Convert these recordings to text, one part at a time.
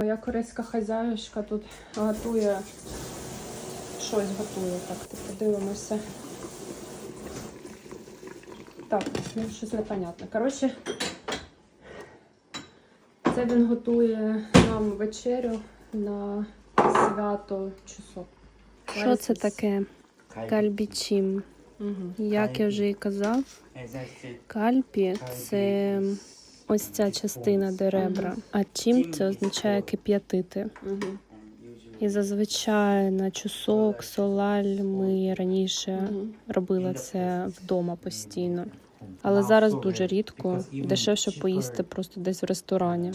Моя корейська хазяюшка тут готує щось готує. Так, то подивимося. Так, ну щось непонятне. Коротше, це він готує нам вечерю на свято часов. Що це таке? Кальбічім. Угу. Як я вже і казав, кальпі це ось ця частина, де ребра, а чім це означає кип'ятити. І зазвичай на чусок, солаль ми раніше робили це вдома постійно. Але зараз дуже рідко, дешевше поїсти просто десь в ресторані.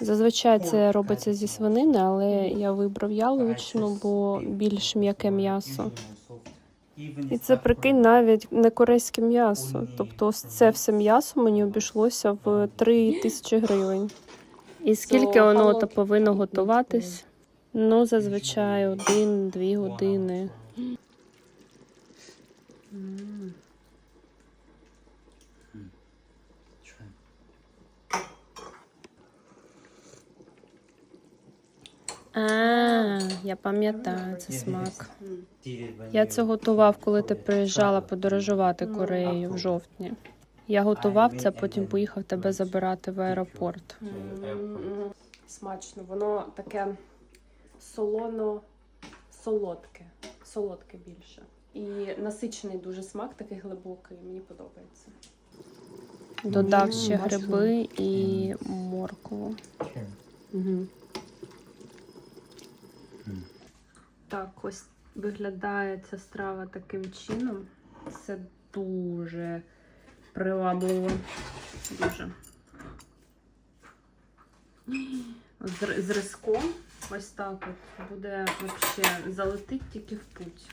Зазвичай це робиться зі свинини, але я вибрав яловичину, бо більш м'яке м'ясо. І це прикинь навіть не корейське м'ясо. Тобто, ось це все м'ясо мені обійшлося в 3 тисячі гривень. І скільки воно то повинно готуватись? Ну, зазвичай один-дві години. А, я пам'ятаю, це смак. Я це готував. коли ти приїжджала подорожувати Кореєю в жовтні. Я готував це, потім поїхав тебе забирати в аеропорт. Смачно, воно таке солоно солодке. Солодке більше. І насичений дуже смак, такий глибокий. Мені подобається. Додав ще гриби і моркву. Угу. Так, ось виглядає ця страва таким чином. Це дуже привабливо. Дуже. З, ось так от буде взагалі залетить тільки в путь.